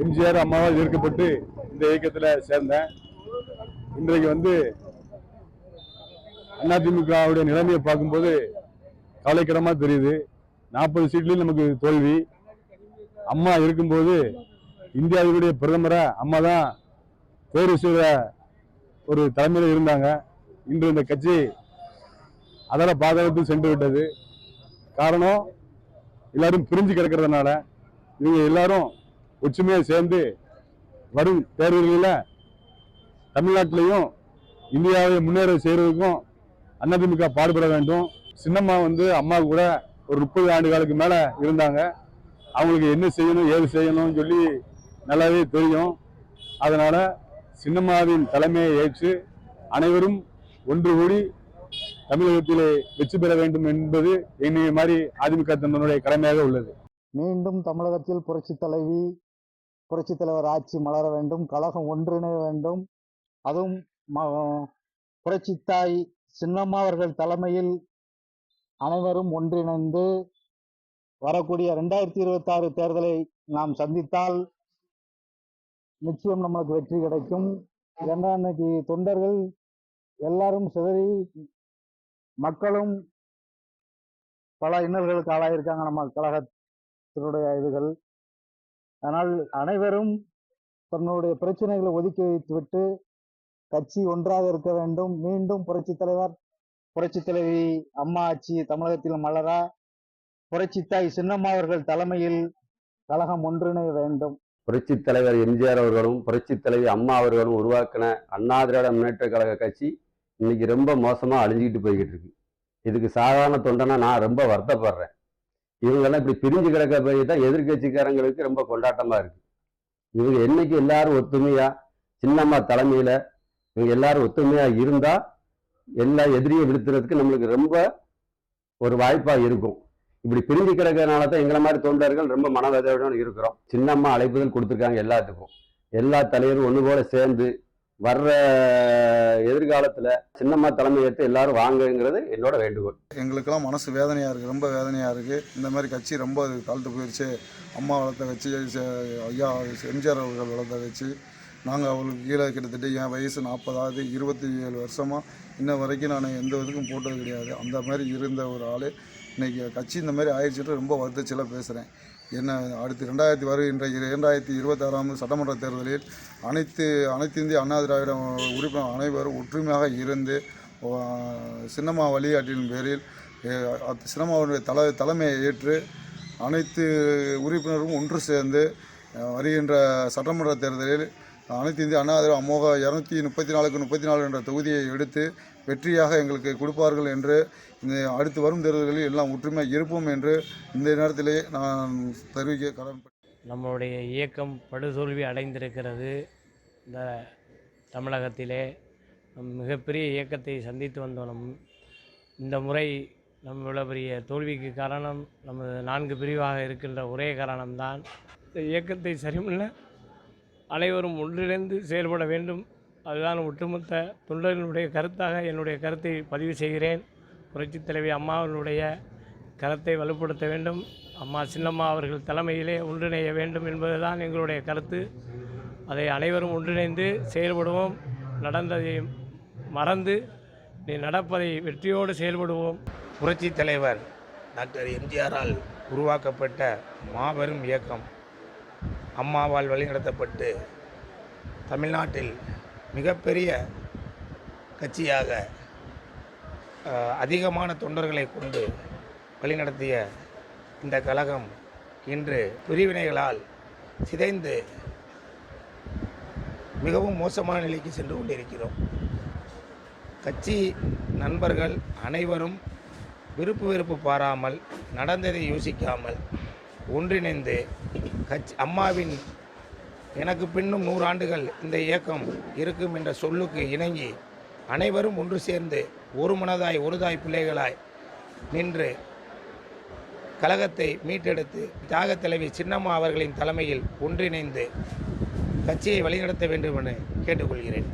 எம்ஜிஆர் அம்மாவால் ஈர்க்கப்பட்டு இந்த இயக்கத்தில் சேர்ந்தேன். இன்றைக்கு வந்து அதிமுகவுடைய நிலைமையை பார்க்கும்போது கவலைக்கிடமாக தெரியுது. நாற்பது சீட்லையும் நமக்கு தோல்வி. அம்மா இருக்கும்போது இந்தியாவினுடைய பிரதமரை அம்மா தான் தேர்வு செய்த ஒரு தலைமையில் இருந்தாங்க. இன்று இந்த கட்சி அதோட பாதகத்துக்கு சென்று விட்டது. காரணம் எல்லாரும் பிரிஞ்சு கிடக்கிறதுனால இவங்க எல்லாரும் ஒற்றுமையாக சேர்ந்து வரும் தேர்தல்களில் தமிழ்நாட்டிலையும் இந்தியாவை முன்னேற செய்கிறதுக்கும் அதிமுக பாடுபட வேண்டும். சின்னம்மா வந்து அம்மா கூட ஒரு முப்பது ஆண்டு காலத்துக்கு மேலே இருந்தாங்க. அவங்களுக்கு என்ன செய்யணும் ஏது செய்யணும்னு சொல்லி நல்லாவே தெரியும். அதனால் சின்னம்மாவின் தலைமையை ஏற்று அனைவரும் ஒன்று கூடி தமிழகத்திலே வெற்றி பெற வேண்டும் என்பது என்னைய மாதிரி அதிமுக தன்னுடைய கடமையாக உள்ளது. மீண்டும் தமிழகத்தில் புரட்சி தலைவி புரட்சி தலைவர் ஆட்சி மலர வேண்டும் கழகம் ஒன்றிணைய வேண்டும். அதுவும் ம- புரட்சி தாய் சின்னம்மா அவர்கள் தலைமையில் அனைவரும் ஒன்றிணைந்து வரக்கூடிய ரெண்டாயிரத்தி இருபத்தி ஆறு தேர்தலை நாம் சந்தித்தால் நிச்சயம் நம்மளுக்கு வெற்றி கிடைக்கும். ஏன்னா இன்னைக்கு தொண்டர்கள் எல்லாரும் சிதறி மக்களும் பல இன்னல்களுக்கு ஆளாயிருக்காங்க நம்ம கழகத்தினுடைய இதுகள். ஆனால் அனைவரும் தன்னுடைய பிரச்சனைகளை ஒதுக்கி வைத்துவிட்டு கட்சி ஒன்றாக இருக்க வேண்டும். மீண்டும் புரட்சி தலைவர் புரட்சி தலைவி அம்மா ஆட்சி தமிழகத்தில் மலரா புரட்சித்தாய் சின்னம்மா அவர்கள் தலைமையில் கழகம் ஒன்றிணைய வேண்டும். புரட்சி தலைவர் எம்ஜிஆர் அவர்களும் புரட்சி தலைவி அம்மா அவர்களும் உருவாக்கின அண்ணா திராவிட முன்னேற்ற கழக கட்சி இன்னைக்கு ரொம்ப மோசமா அழிஞ்சுக்கிட்டு போய்கிட்டு இருக்கு. இதுக்கு சாதாரண தொண்டனா நான் ரொம்ப வருத்தப்படுறேன். இவங்கெல்லாம் இப்படி பிரிஞ்சு கிடக்க போய் தான் எதிர்கட்சிக்காரங்களுக்கு ரொம்ப கொண்டாட்டமாக இருக்கு. இவங்க என்னைக்கு எல்லாரும் ஒத்துமையா சின்னம்மா தலைமையில் இவங்க எல்லாரும் ஒத்துமையாக இருந்தால் எல்லா எதிரியை விழுத்துறதுக்கு நம்மளுக்கு ரொம்ப ஒரு வாய்ப்பாக இருக்கும். இப்படி பிரிஞ்சு கிடக்கிறதுனால தான் எங்களை மாதிரி தொண்டர்கள் ரொம்ப மனவேதனையோட இருக்கிறோம். சின்னம்மா அழைப்புதல் கொடுத்துருக்காங்க எல்லாத்துக்கும். எல்லா தலைவரும் ஒன்று போல சேர்ந்து வர்ற எதிர்காலத்துல சின்னம்மா தலைமை ஏற்று எல்லாரும் வாங்குங்கிறது என்னோட வேண்டுகோள். எங்களுக்கெல்லாம் மனசு வேதனையாக இருக்குது ரொம்ப வேதனையாக இருக்குது இந்த மாதிரி கட்சி ரொம்ப தாழ்த்து போயிடுச்சு அம்மா வளர்த்த கட்சி ஐயா எம்ஜிஆர் அவர்கள் வளர்த்த கட்சி. நாங்கள் அவங்களுக்கு கீழே கிட்டத்தட்ட என் வயசு நாற்பதாவது இருபத்தி ஏழு வருஷமாக இன்ன வரைக்கும் நான் எந்த இதுக்கும் போட்டது கிடையாது. அந்த மாதிரி இருந்த ஒரு ஆள். இன்றைக்கி கட்சி இந்த மாதிரி ஆயிடுச்சுட்டு ரொம்ப வருத்தச்சில பேசுகிறேன் என்ன அடுத்து ரெண்டாயிரத்தி வருகின்ற இரண்டாயிரத்தி இருபத்தாறாம் சட்டமன்ற தேர்தலில் அனைத்து அனைத்து இந்திய அண்ணா திராவிட உறுப்பினர் அனைவரும் ஒற்றுமையாக இருந்து சினிமா சின்னம்மா வழிகாட்டின் பேரில் அஹ், சின்னம்மாவுடைய தலை தலைமையை ஏற்று அனைத்து உறுப்பினரும் ஒன்று சேர்ந்து வருகின்ற சட்டமன்ற தேர்தலில் அனைத்து இந்திய அண்ணா திராவிட அமோக இரநூத்தி முப்பத்தி நாலுக்கு முப்பத்தி நாலு என்ற தொகுதியை எடுத்து வெற்றியாக எங்களுக்கு கொடுப்பார்கள் என்று இந்த அடுத்து வரும் தேர்தல்களில் எல்லாம் ஒற்றுமையாக இருப்போம் என்று இந்த நேரத்திலே நான் தெரிவிக்க கடன் நம்மளுடைய இயக்கம் படுதோல்வி அடைந்திருக்கிறது. இந்த தமிழகத்திலே நம் மிகப்பெரிய இயக்கத்தை சந்தித்து வந்தோம் நம் இந்த முறை நம்ம இவ்வளோ பெரிய தோல்விக்கு காரணம் நமது நான்கு பிரிவாக இருக்கின்ற ஒரே காரணம்தான். இந்த இயக்கத்தை சரிமுள்ள அனைவரும் ஒன்றிணைந்து செயல்பட வேண்டும். அதுதான் ஒட்டுமொத்த தொண்டர்களுடைய கருத்தாக என்னுடைய கருத்தை பதிவு செய்கிறேன். புரட்சித் தலைவி அம்மாவினுடைய கருத்தை வலுப்படுத்த வேண்டும். அம்மா சின்னம்மா அவர்கள் தலைமையிலே ஒன்றிணைய வேண்டும் என்பதுதான் எங்களுடைய கருத்து. அதை அனைவரும் ஒன்றிணைந்து செயல்படுவோம். நடந்ததை மறந்து நீ நடப்பதை வெற்றியோடு செயல்படுவோம். புரட்சி தலைவர் டாக்டர் எம்ஜிஆரால் உருவாக்கப்பட்ட மாபெரும் இயக்கம் அம்மாவால் வழிநடத்தப்பட்டு தமிழ்நாட்டில் மிகப்பெரிய கட்சியாக அதிகமான தொண்டர்களை கொண்டு வழிநடத்திய இந்த கழகம் இன்று பிரிவினைகளால் சிதைந்து மிகவும் மோசமான நிலைக்கு சென்று கொண்டிருக்கிறோம். கட்சி நண்பர்கள் அனைவரும் விருப்பு வெறுப்பு பாராமல் நடந்ததை யோசிக்காமல் ஒன்றிணைந்து கட்சி அம்மாவின் எனக்கு பின்னும் நூறாண்டுகள் இந்த இயக்கம் இருக்கும் என்ற சொல்லுக்கு இணங்கி அனைவரும் ஒன்று சேர்ந்து ஒரு மனதாய் ஒரு தாய் பிள்ளைகளாய் நின்று கழகத்தை மீட்டெடுத்து தியாக தலைவி சின்னம்மா அவர்களின் தலைமையில் ஒன்றிணைந்து கட்சியை வழிநடத்த வேண்டும் என கேட்டுக்கொள்கிறேன்.